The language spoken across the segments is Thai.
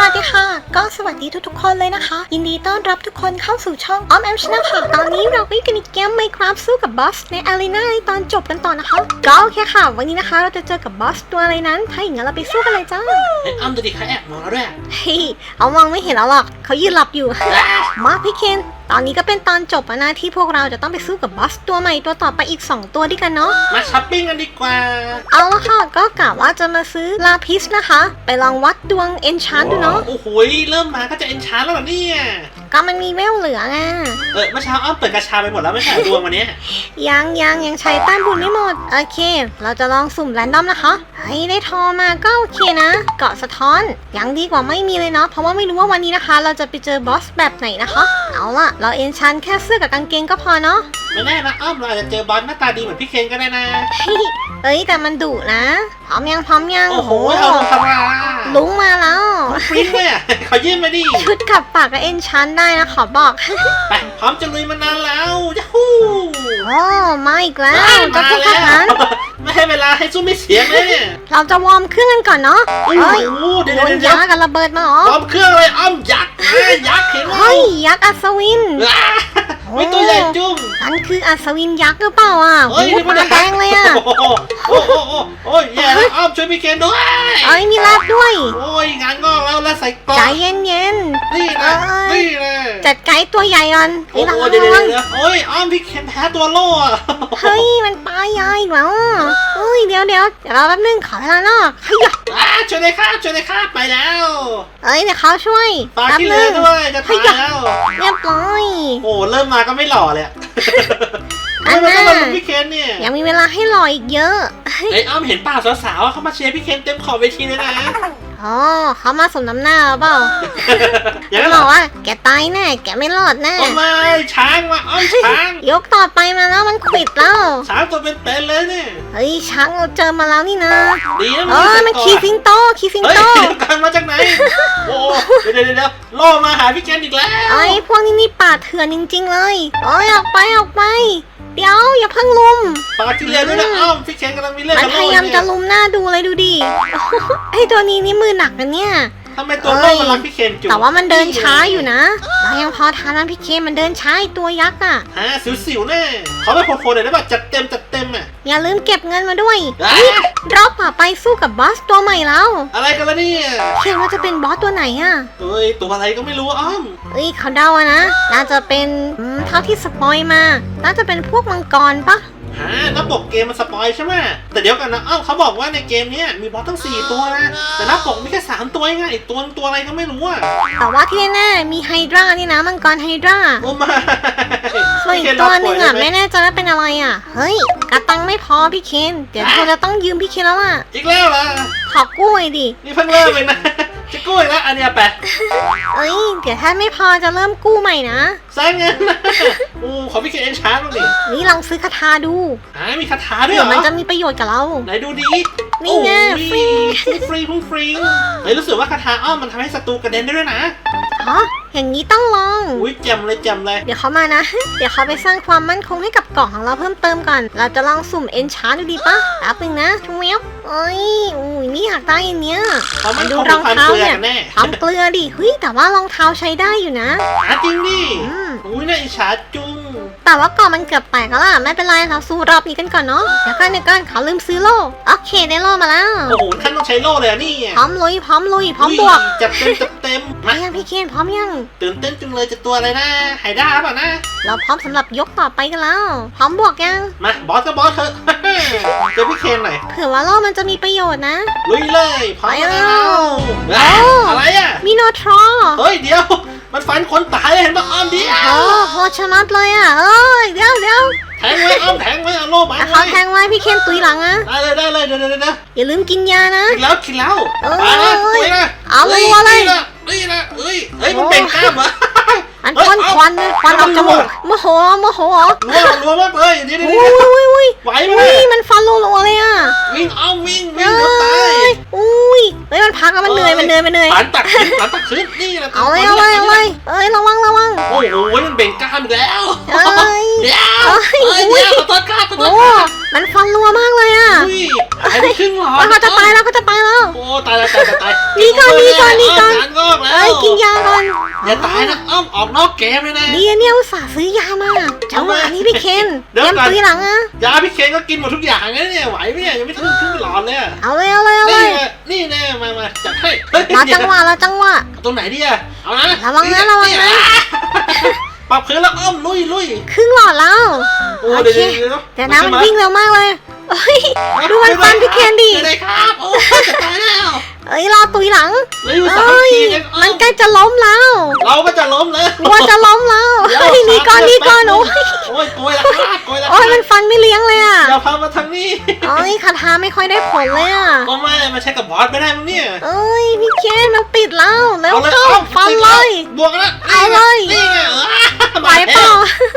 สวัสดีค่ะ ก็สวัสดีทุกๆคนเลยนะคะ ยินดีต้อนรับทุกคนเข้าสู่ช่องออมแอมชนะค่ะ ตอนนี้เราไปกันอีกเกมไมครับสู้กับบอสในอารีนาในตอนจบกันต่อนะคะ ก็โอเคค่ะ วันนี้นะคะเราจะเจอกับบอสตัวอะไรนั้น ถ้าอย่างนั้นเราไปสู้กันเลยจ้าไอ้อ้ำดูดิเขาแอบมองเราด้วยอะเฮ้ยเอามองไม่เห็นแล้วหรอกเขายืนหลับอยู่มาพี่เคน ตอนนี้ก็เป็นตอนจบแล้วนะที่พวกเราจะต้องไปสู้กับบอสตัวใหม่ตัวต่อไปอีก 2 ตัวด้วยกันเนาะ มาช้อปปิ้งกันดีกว่า เอาละค่ะก็กะว่าจะมาซื้อลาพิสนะคะ ไปลองวัดดวงเอนชานดูเนาะ โอ้โหยเริ่มมาก็จะเอ็นชาร์แล้วเหรอเนี่ย ก็มันมีเวลเหลือไงเออเมื่อเช้าอ้ำเปิดกระชาไปหมดแล้วไม่ใช่เหรอดวงวันเนี้ยยังยังยังใช้ต้านบุญไม่หมด โอเค เราจะลองสุ่มแรนดอมนะคะให้ได้ทอมาก็โอเคนะ เกาะสะท้อนยังดีกว่าไม่มีเลยเนาะเพราะว่าไม่รู้ว่าวันนี้นะคะ เราจะไปเจอบอสแบบไหนนะคะ เอาล่ะ เราเอนชันแค่เสื้อกับกางเกงก็พอเนาะไม่แน่นะอ้ำเราอาจจะเจอบอลหน้าตาดีเหมือนพี่เคนก็ได้นะ เฮ้ยเอ้ยแต่มันดุนะ พร้อมยังพร้อมยังโอ้โหเอาลงทำมาลุงมาแล้วฟริ้งเลยอะขอยืมมาดิ ชุดกับปากกับเอนชันได้นะขอบอก ไปพร้อมจะลุยมานานแล้วยาฮูโอ้มาอีกแล้วว้าวจะมาพูดทแล้วหารไม่ให้เวลาให้สู้ไม่เสียงเลยเนี่ยเราจะวอร์มเครื่องกันก่อนเนาะโอ้เฮ้ยโหเดี๋ยวโดนเดี๋ยวเดี๋ยยาวกับระเบิดมาเหรอพร้อมเครื่องเลยอ้ำยักษ์นะยักษ์เห็นไหมเฮ้ยยักษ์อัศวิน ว้าไม่ตัวใหญ่จุ้งนั่นคืออัศวินยักษ์หรือเปล่าอะเฮ้ยหูนี่มันตาแดงเลยอะโอ้โหโอ้โหโอ้ยแย่แล้วอ้อมช่วยพี่เคนด้วยเอ้ยมีลาบด้วย โอ้ยงานงอกแล้วแล้วใส่กล่อใจงเย็นเย็นนี่นะเอ้ยนี่นะๆ จัดไก่ตัวใหญ่ก่อนโอ้ระโหวังเดี๋ยวระเดี๋วัยวงเดี๋ยวโอ้ยอ้อมพี่เคนแพ้ตัวโล่อะเฮ้ยมันปลาใหญ่อีกแล้วอะเฮ้ยเดี๋ยวเดี๋ยวเดี๋ยวเราแป๊บนึงขอเวลานอกขยับอ่าช่วยเลยครับช่วยเลยครับไปแล้วเอ้ยเดี๋ยวเขาช่วยฝากแป๊บที่เหนึลืองด้วยจะตายแล้วเรียบร้อยโอ้เริ่มมาก็ไม่หล่อเลยอะอันไม่น่ะต้องมาลุมพี่เคนเนี่ยยังมีเวลาให้รออีกเยอะไอ้ยอ้อมเห็นเปล่าสาวๆเขามาเชียร์พี่เคนเต็มขอบเวทีเลยนะ อ๋อเขามาสมน้ำหน้าหรือเปล่าอย่างนั้นเขาเหรบออกว่าแกตายแน่แกไม่รอดแน่โอ้ไม่ช้างมาอ้อมช้าง ยกต่อไปมาแล้วมันขวิดแล้ว ช้างตัวเป็นๆเลยเนี่ย เฮ้ยช้างเราเจอมาแล้วนี่นะดีนะเออมันขี่สิงโตขี่สิงเฮ้ยโตเดี๋ยวกันมาจากไหน โอ้เดี๋ยวเดี๋ยวเดี๋ยวล่อมาหาพี่แกนอีกแล้ว ไอ้ยพวกนี้นี่ป่าเถื่อนจริงๆเลยเอ้ยออกไปออกไป เดี๋ยวอย่าเพิ่งลุม ปากที่เรียนด้วยนะอ้อมพี่แกนกำลังมีเรื่องมันกับพโล่ยายามเนี่จะลุมหน้าดูเลยดูดิ ไอ้ตัวนี้นี่มือหนักนะเนี่ย ทำไมตัวโล่มันรักพี่เคนจุ๊แต่ว่ามันเดินช้าอยู่นะเรายังพอทานนะพี่เคมันเดินช้าไอ้ตัวยักษ์อะฮะสิวๆแน่เขาไปโคๆหน่อยได้ป่ะจัดเต็มจัดเต็มอะอย่าลืมเก็บเงินมาด้วยอะรอบต่อไปสู้กับบอสตัวใหม่แล้ว อะไรกันล่ะเนี่ยเคนว่าจะเป็นบอสตัวไหนอะเอ้ยตัวอะไรก็ไม่รู้อ้อมเอ้ยเขาเดาอะนะน่าจะเป็นอืมเท่าที่สปอยมาน่าจะเป็นพวกมังกรปะ ฮะหน้าปกเกมมันสปอยใช่ไหมแต่เดี๋ยวกันนะอ้อมเขาบอกว่าในเกมเนี้ยมีบอสตั้งสี่ตัวนะ แต่หน้าปกมีแค่สามตัวเองอะอีกตัวนึงตัวอะไรก็ไม่รู้อะแต่ว่าที่แน่ๆมีไฮดรานี่นะมังกรไฮดราโอ้มาส่วนอีกตัวหนึ่งอะไม่แน่ใจว่าเป็นอะไรอะเฮ้ยกระตังไม่พอพี่เคนเดี๋ยวเราจะต้องยืมพี่เคนแล้วล่ะอีกแล้วล่ะขอกู้หน่อยดินี่เพิ่งเริ่มเองนะ จะกู้อีกแล้วอันเนี้ยแปะเอ้ย เดี๋ยวถ้าไม่พอจะเริ่มกู้ใหม่นะแซงเงินนะโอ้ขอพี่เคนเอ็นชาร์จบ้างดินี่ลองซื้อคาถาดูหามีคาถาด้วยเดี๋เหรอยวมันจะมีประโยชน์กับเรา ไหนดูดีนี่ไง ฟรีฟรีพุ่งฟรีเฮ้ยรู้สึกว่าคาถาอ้อมมันทำให้ศัตรูกระเด็นได้ด้วยนะฮะ อย่างนี้ต้องลอง อุ้ยแจ่มเลยแจ่มเลย เดี๋ยวเขามานะ เดี๋ยวเขาไปสร้างความมั่นคงให้กับเกาะของเราเพิ่มเติมก่อน เราจะลองสุ่มเอนชาร์ดูดีปะแป๊บนึงนะทุกเมียบเอ้ยอุ้ยนี่อยากได้อันเนี้ยเขามันดูคงรมีองความเท้าเกลือเนี่ยกันแน่ทำเกลือดิเฮ้ยแต่ว่ารองเท้าใช้ได้อยู่นะหาจริงดิอืมอุ้ยน่าอิจฉาจุง แต่ว่าเกาะมันเกือบแตกแล้วล่ะไม่เป็นไรเราสู้รอบนี้กันก่อนเนาะเดี๋ยวกันเดี๋ยวกันเขาลืมซื้อโล่โอเคได้โล่มาแล้ว โอ้โหท่านต้องใช้โล่เลยอะนี่พร้อมลุยพร้อมลุยพร้อมบวกยจัดเต็มจัดเต็มพร้อมามยังพี่เคนพร้อมยัง ตื่นเต้นจังเลยจะตัวอะไรนะไฮด้าเปล่านะ เราพร้อมสำหรับยกต่อไปกันแล้ว พร้อมบวกยัง มาบอสก็บอสเถอะ เจอพี่เคนหน่อยเผื่อว่าโล่มันจะมีประโยชน์นะ ลุยเลยพร้อมไปแล้แล้ววอะโอ้อะไรอะมีโนทรอ เฮ้ยเดี๋ยว มันฟันคนตายเลยเห็นปะอ้อมเดียวโอ้โหชะมัดเลยอะเอ้ยเดี๋ยวเดี๋ยวแทงไว้อ้อมแทงไว้เอาโล่บังอะไว้เขาแทงไว้พี่เคนตุยหลังอะได้เลยได้เลยเดี๋ยวเดี๋ยวเดี๋ยวอย่าลืมกินยานะกินแล้วกินแล้วเอ้ยมาละตุยนะเอารัวเลยเฮ้ยนะเฮ้ยเฮ้ยมันเป็นกล้ามเหรออันพ่นควันเลยควันออกจมูกโมโหโมโหรัวรัวมากเลยเดี๋ยวเดี๋ยวอุ้เดี๋ยวยอุ้ยอุ้ยไหวไหมอุ้ยเนี่ยมันฟันรัวๆเลยอะวิ่งเอาวิ่งวิ่เอ้งเดี๋ยวตายยอุ้ยเฮ้ยมันพักแล้วมันเหนื่อย มันเหนื่อยมันเหนื่อยปันตักขึ้นปันตักขึ้นนี่แหละเอาเลยเอาเลยเอาเลยเอ้ยระวังระวังโอ้โหมันเบ่งกล้ามแล้วเอ้ยเดี๋ยวเอ้ยเดี๋ยวขอโทษครับขอโทษครับมันฟันรัวมากเลยอะอุ้ยหายไปครึ่งหลอดแล้วเขาจะตายแล้วเขาจะตายแล้วโอ้ตายแล้วตายตายตายนี่ก่อนนี่ก่อนนี่ก่อนงานงอกยกินยาก่อนอย่าตายนะอ้อมออกนอกเกมเลยนะดีอะเนี่ยอุตส่าห์ซื้อยามาจังหวะนี้พี่เคนเดี๋เตยวรียมก่อนหลังอะยาพี่เคนก็กินหมดทุกอย่างเลยเนี่ยไหวไหมเนี่ยยังไม่ถึงครึ่งหลอดเลยเอาเลยเอาเลยเอาเลนี่ยนี่แน่มามาจัดให้รอจังหวะรอจังหวะเอาตรงไหนดีอะเอานะระวังนะระวังนะ ปรับพื้นแล้วอ้อมลุยลุยครึ่งหลอดแล้ว โอ้โอเดี๋ยวเค เดี๋ยวเดี๋ยวเดี๋ยวนะมันวิ่งเร็วมากเลย เอ้ยดูมันฟันพี่เคนดิเลยครับโอ้จะตายแล้วเอ้ยรอตุยหลังเหลืออยู่สามเอ้ยทีเองอ้อมันใกล้จะล้มแล้ว เราก็จะล้มแล้วกลัวจะล้มแล้วเดี๋ยวเฮ้ยหนี่ก่อนหนี่ก่อนโอ้ยโอ้ยโกยละครับโกยละโอ้ยมันฟันไม่เลี้ยงเลยอะอย่าพามาทางนี้เอ้ยคาถาไม่ค่อยได้ผลเลยอะก็ไม่มาใช้กับบอสไม่ได้มั้งเนี่ยเอ้ยพี่เคนมันติดแล้วแล้วเอาเลยเข้าเอาฟันติดเลแวยบวกแล้วเอาเลยนี่ไงเออไหวเปล่า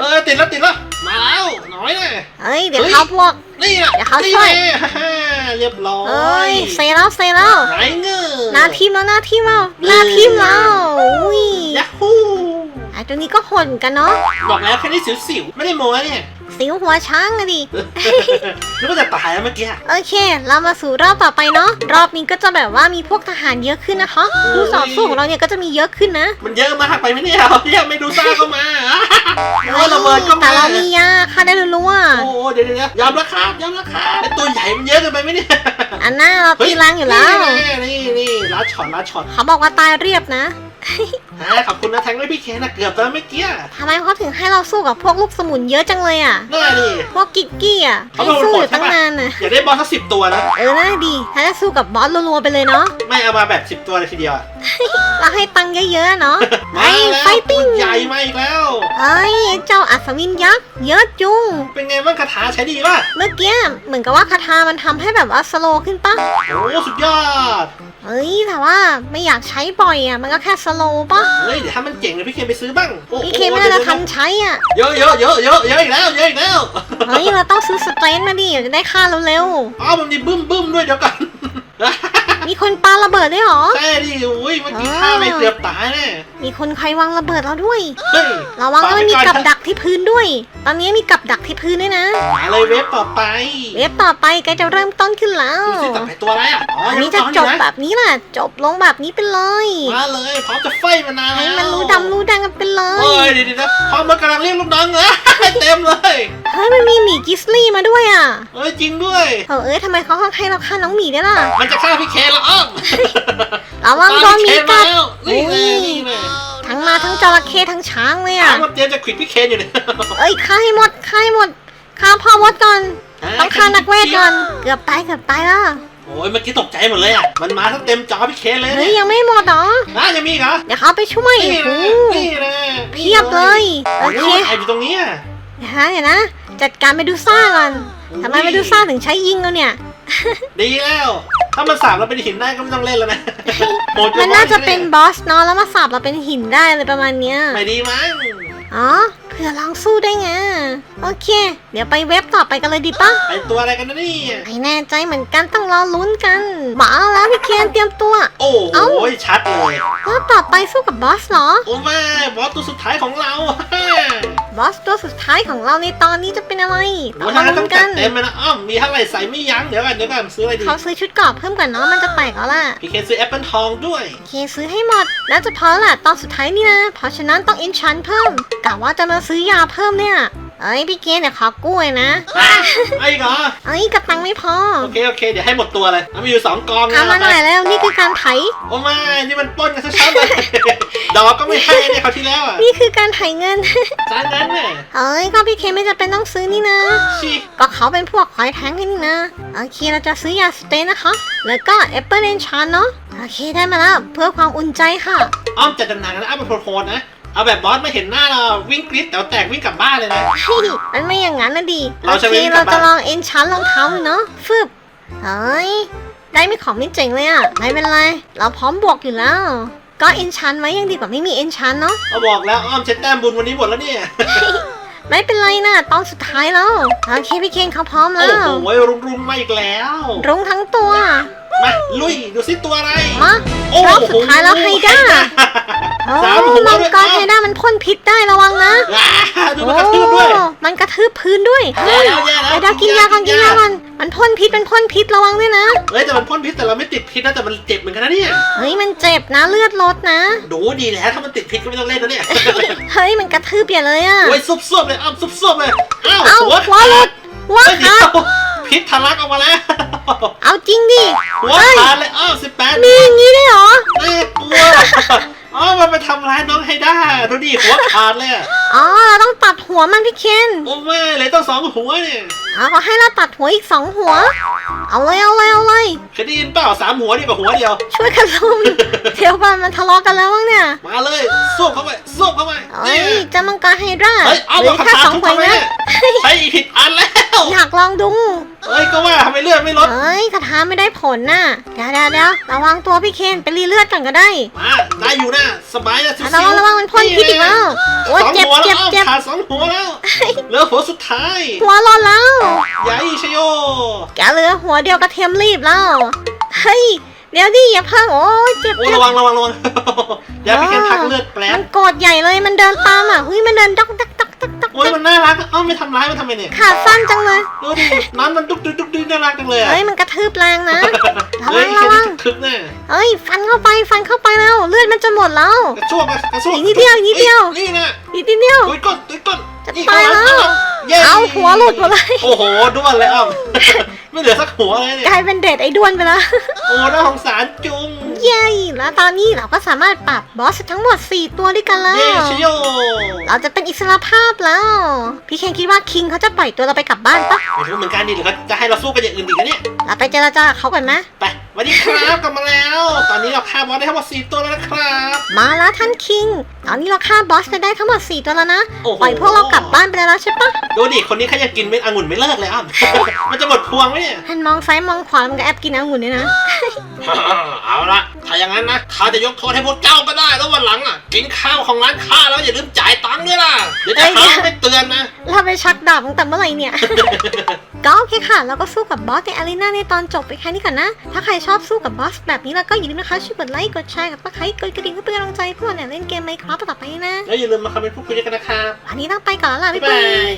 เออติดแล้วติดแล้วมาแล้วน้อยเลย เอ้ยเดี๋ยวเขาพวก นี่แหละเดี๋ยวเขาช่วย นี่ไงฮ่าฮ่าเรียบร้อยเอ้ยเซแล้วเซแล้ว ไหนเงือหน้าทีมแล้วหน้าทีมแล้วหน้าทีมแล้วอุ้ยยัฮูไอ้ตัวนี้ก็โหดเหมือนกันเนาะ บอกแล้วแค่นี้สิวๆ ไม่ได้โม้เนี่ย สิวหัวช้างอะดิ นึกว่าจะตายแล้วเมื่อกี้โอเค เรามาสู่รอบต่อไปเนาะ รอบนี้ก็จะแบบว่ามีพวกทหารเยอะขึ้นนะคะผู้ต่อสู้ของเราเนี่ยก็จะมีเยอะขึ้นนะมันเยอะมากไปไหมเนี่ยยังไม่ดูซ่าก็มาโอ้ระเบิดก็แต่มาเรามียาค่าได้รู้ว่า โอ้เดี๋ยวเดี๋ยวยอมราคายอมราคาไอตัวใหญ่มันเยอะเกินไปไหมเนี่ยอันหน้าเราตีแรงอยู่แล้ว นี่นี่นี่ลัดช็อตลัดช็อตเขาบอกว่าตายเรียบนะ ฮะขอบคุณนะแทงด้วยพี่เคนนะเกือบแล้วเมื่อกี้ทำไมเขาถึงให้เราสู้กับพวกลูกสมุนเยอะจังเลยอะน่าดิพวกกิกกี้อะเขาให้เป็นคนสู้โหอดยู่ตั้งใช่ปะนานน่ะ อยากได้บอลสักสิบตัวนะ เออน่าดีถ้าจะสู้กับบอสรัวๆไปเลยเนาะ ไม่เอามาแบบสิบตัวเลยทีเดียวอะเราให้ตังค์เยอะๆเนาะมาไอ้แล้วไฟติ้งตัวใหญ่มาอีกแล้ว เอ้ยเจ้าอัศวินยักษ์เยอะจุง เป็นไงบ้างคาถาใช้ดีป่ะ เมื่อกี้เหมือนกับว่าคาถามันทำให้แบบว่าสโลว์ขึ้นปะโอ้สุดยอด เฮ้ยแต่ว่าไม่อยากใช้บ่อยอะมันก็แค่สโลว์ปะเฮ้ยเดี๋ยวถ้ามันเจ๋งเดี๋ยวพี่เคนไปซื้อบ้างโอ้พี่เคไม่น่าจะทันใช้อะเยอะเยอะเยอะเยอะเยอะอีกแล้วเยอะอีกแล้วเฮ้ยเราต้องซื้อสเตรนท์มาดิจะได้ค่าเร็วอ๋อมันมีบึ้มบึ้มด้วยเดี๋ยวก่อนๆ มีคนปาระเบิดด้วยเหรอ ใช่ดิอุ้ยเมื่อกี้ฆ่าไปเกือบตายแน่มีคนใครวางระเบิดเราด้วย เฮ้ยระวังว่ามันมีฝากับไว้อนดักที่พื้นด้วย ตอนนี้มีกับดักที่พื้นด้วยนะมาเลยเว็บต่อไป เว็บต่อไปใกล้จะเริ่มต้นขึ้นแล้วดูสิต่อไปตัวอะไรอะอ๋ออันยังนี้จะไม่จต้อบงแบบนี้แหละจบลงแบบนี้ไปเลย มาเลยพร้อมจะไฟมานานแล้วให้มันรู้ดำรู้แดงกันไปเลเฮ้ยยเดี๋ยวเดี๋ยวพร้อมมากำลังเรียกลูกน้องเหรอเต็มเลย เฮ้ยมันมีหมีกิสลี่มาด้วยอะเฮ้ยจริงด้วย เออเอ้ยทำไมเขาให้เราฆ่าน้องหมีได้วยล่ะมันจะฆ่าพี่เคนแล้วอ้อมระวังโดนหมีกัดตาพี่เคนมาแล้วนี่อุ้เลยยนี่เลยทั้งมาทั้งจระเข้ทั้งช้างเลยถาอะมว่าเตรียมจะขวิดพี่เคนอยู่เนี่ย เอ้ยฆ่าให้หมดฆ่าให้หมดฆ่าพ่อมดก่อนต้องฆ่านักเวทก่อนเกือบตายเกือบตายแล้วโอ้ยเมื่อกี้ตกใจหมดเลยอะ มันมาทั้งเต็มจอพี่เคนเลยเฮ้ยเนี่ยยังไม่หมดเหรอน่าจะมีอีกเหรอ เดี๋ยวเขาไปช่วยนี่โอ้นะโหนี่นะเพียบเลยโอโอ้ยเคแอบอยู่ตรงนี้อะ เดี๋ยวนะเดี๋ยวนะ จัดการเมดูซ่าก่อนทำไมเมดูซ่าถึงใช้ยิงเราเนี่ย ดีแล้ว ถ้ามันสาบเราเป็นหินได้ก็ไม่ต้องเล่นแล้วนะโหดมันน่าจะเป็นบอสเนาะแล้วมาสับเราเป็นหินได้เลยประมาณเนี้ย ไม่ดีมั้ง อ๋อ เผื่อลองสู้ได้ไง โอเค เดี๋ยวไปเว็บต่อไปกันเลยดีปะไอตัวอะไรกันนะเนี่ยไม่แน่ใจเหมือนกันต้องรอลุ้นกันมาแล้วพี่เคนเตรียมตัว โอ้เอ้าโหชัดเลยรอบต่อไปสู้กับบอสเหรอ โอ้แม่บอสตัวสุดท้ายของเรา บอสตัวสุดท้ายของเราในตอนนี้จะเป็นอะไรต้โอ้องยมาถ้าลุ้ต้อนงกัจัดนเต็มเลยนะอ้อมมีเท่าไหร่ใส่ไม่ยั้งเดี๋ยวกันเดี๋ยวกันซื้ออะไรดีเขาซื้อชุดเกราะเพิ่มกันเนาะมันจะแตกแล้วล่ะพี่เคนซื้อแอปเปิลทองด้วยโอเคซื้อให้หมดแล้วจะพอแล้วล่ะตอนสุดท้ายนี่นะเพราะฉะนั้นต้องอินชันเพิ่มกะว่าจะมาซื้อยาเพิ่มเนี่ย เอ้ยพี่เกนเนี่ยขอกล้วยนะอะไอ้เหรอเอ้ยกระตังไม่พอ โอเคโอเค เดี๋ยวให้หมดตัวเลยเอามีอยู่สองกองเอามาหน่อยแล้วนี่คือการไถ โอ้ไม่นี่มันปล้นกันชัดๆเลย ดอกก็ไม่ให้เนี่ยเขาวที่แล้วอะนี่คือการไถเงิน จานนั้นเนี่ยเอ้ยก็พี่เคนไม่จำเป็นต้องซื้อนี่นะ ชิก็เขาเป็นพวกควายแท้งกันนี่นะโอเคเราจะซื้อยาสเตนนะคะ แล้วก็แอปเปิลเอนชานเนาะโอเคได้มาแล้วเพื่อความอุ่นใจค่ะ อ้อมจัดหนักๆนะอ้อมเป็นโหดๆนะ เอาแบบบอสไม่เห็นหน้าเราวิ่งกรี๊ดแต่แตกวิ่งกลับบ้านเลยนะเฮ้ยมันไม่อย่างนั้นนะดิเราโอจะเควิ่งกลัเราบบ้านจะลองเอนชานรองเท้าดูเนาะฟึบเฮ้ย ได้ไม่ของไม่เจ๋งเลยอะไม่เป็นไร เราพร้อมบวกอยู่แล้ว ก็เอนชานไว้ยังดีกว่าไม่มีเอนชานเนาะเขาบอกแล้วอ้อมเช็ดแต้มบุญวันนี้หมดแล้วเนี่ย ไม่เป็นไรนะตอนสุดท้ายแล้ว โอเคพี่เคนเขาพร้อมโอ้แล้ว โหรุมรุมๆมาอีกแล้ว รุ้งทั้งตัว มาลุยดูสิตัวอะไรมาโอ้รอบสุดท้ายแล้วไฮด้า โอ้สามหัวมังด้วยกรไฮด้ามันพ่นพิษได้ระวังนะอ่าดูมันกระทืบด้วยโอ้มันกระทืบพื้นด้วยแย่แล้วแย่แล้ว ไฮด้ากินยาก่อนกินยาก่อนมันพ่นพิษมันพ่นพิษระวังด้วยนะเอ้ยแต่มันพ่นพิษแต่เราไม่ติดพิษนะแต่มันเจ็บเหมือนกันนะเนี่ยเฮ้ยมันเจ็บนะเลือดลดนะ ดูดีแล้วถ้ามันติดพิษก็ไม่ต้องเล่นแล้วเนี่ยเฮ้ยมันกระทืบอย่าเลยอะโอ้ยซุบซบๆเลยอ้าวซุบซบๆเลยอ้าวเอ้าหัวหัวหลุดหัวเฮ้ยเดี๋ขายวด พิษทะลักออกมาแล้วเอาจริงดิหัวเฮ้ยขาดเลยอ้าวสิบแปดมีอย่างนี้ได้วยเหรอน่ากลัวอ๋อมันไปทำร้ายน้องไฮด้าดูดิหัวขาดเลยอะอ๋อเราต้องตัดหัวมันพี่เคนโอ้ไม่เลยต้องสองหัวเนี่ยเอาก็ให้เราตัดหัวอีกสองหัว เอาเลยเอาเลยเอาเลยเคยได้ยินเปล่าสามหัวดีกว่าหัวเดียว ช่วยกันลุมเดี๋ยวก่อนมันทะเลาะกันแล้วมั้งเนี่ย มาเลยสู้เข้าไปสู้เข้าไปเอ้ยนี่เจะมังกรไฮดราเฮ้ยเอาเหลืมาอแค่ขาสองทุกหัวทำไมนะเนี่ยใช้อีกผิดอันแล้ว อยากลองดูเฮ้ยก็ว่าทำไมเลือดไม่ลดเอ้ยคาถาไม่ได้ผลน่ะเดี๋ยวเดี๋ยวเดี๋ยวระวังตัวพี่เคนไปรีเลือดก่อนก็ได้มาได้อยู่นะสบายนะซิระวังระวังมันพ่นพิษอีกแล้วโอ้ยสองเจ็บหัวแล้เจ็วบเจ็บขาสองหัวแล้วเหลือหัวสุดท้ายหัวร้อนแล้วใหญ่ชโยแกเหลือหัวเดียวกระเทียมรีบแล้วเฮ้ยเดี๋ยวดิอย่าเพิ่งโอ้ยเจ็บเจ็บระวังระวังระวังเดี๋ยวพี่แคนพักเลือดแปลมันนโกรธใหญ่เลยมันเดินตามอะเฮ้ยมันเดินดักดัก ดักดักดักโอ้ยมันน่ารักเอ้าไม่ทำร้ายมันทำไมเนี่ยขาสั้นจังเลย ดูดิน้ำมันดุกดิกดุกดิกน่ารักจังเลยอะเฮ้ยมันกระทืบแรงนะ ระเฮ้วัยงแค่ระวันี้งคึกแน่เฮ้ยฟันเข้าไปฟันเข้าไปแล้วเลือดมันจะหมดแล้ว กระชวกนะกระชวกอีกนิดเดียวอีกนิดเดียว นี่นะอีกนิดเดียว ตุ้ยก้นตุ้ยก้นจะนี่ตายแล้ว เย้เอาหัวหลุดหมดเลย โอ้โหด้วนเลยอ้าวไม่เหลือสักหัวเลยเนี่ย กลายเป็นเด็ดไอ้ด้วนไปแล้ว โอ้น่าสงสารจุง เย้แล้วตอนนี้เราก็สามารถปรับบอสทั้งหมด 4 ตัวด้วยกันแล้ว เย้ชโยเราจะเป็นอิสระภาพแล้ว พี่เคนคิดว่าคิงเขาจะปล่อยตัวเราไปกลับบ้านปะไม่รู้เหมือนกันดิหรือเขาจะให้เราสู้กันอย่างอื่นอีกนะเนี่ย เราไปเจรจากับเขาก่อนไหมไปส วัสดีครับกลับมาแล้ว ตอนนี้เราฆ่าบอสได้ทั้งหมด4ตัวแล้วนะครับ มาแล้วท่านคิง ตอนนี้เราฆ่าบอสไปได้ทั้งหมด 4 ตัวแล้วนะ โอ้โห ปล่อยพวกเรากลับบ้านไปแล้วใช่ปะดูดิคนนี้เขายังกินเม็ดองุ่นไม่เลิกเลยอ้ำมันจะหมดพวงไหมเนี่ยหันมองซ้ายมองขวามันก็แอบกินองุ่นด้วยนะ เอาละถ้าอย่างนั้นนะข้าจะยกโทษให้พวกเจ้าก็ได้แล้ววันหลังอะ กินข้าวของร้านข้าแล้วอย่าลืมจ่ายตังค์ด้วยล่ะ เดี๋ยวจะเอ้ยหาไม่เตือนนะ เราไปชักดาบตั้งแต่เมื่อไหร่เนี่ย ก็โอเคค่ะ เราก็สู้กับบอสในอารีนาในตอนจบไปแค่นี้ก่อนนะ ถ้าใครชอบสู้กับบอสแบบนี้แล้วก็อย่าลืมนะคะช่วยกดไลค์กดแชร์กดติดตามกดกระดิ่งเพื่อเป็นกำลังใจให้พวกเราเนี่ยเล่นเกมไมค์ครับต่อไปนะแล้วอย่าลืมมาคอมเมนต์พูดคุยกันนะครับวันนี้ต้องไปก่อนแล้วล่ะบ๊าบ๊ายยบาบายย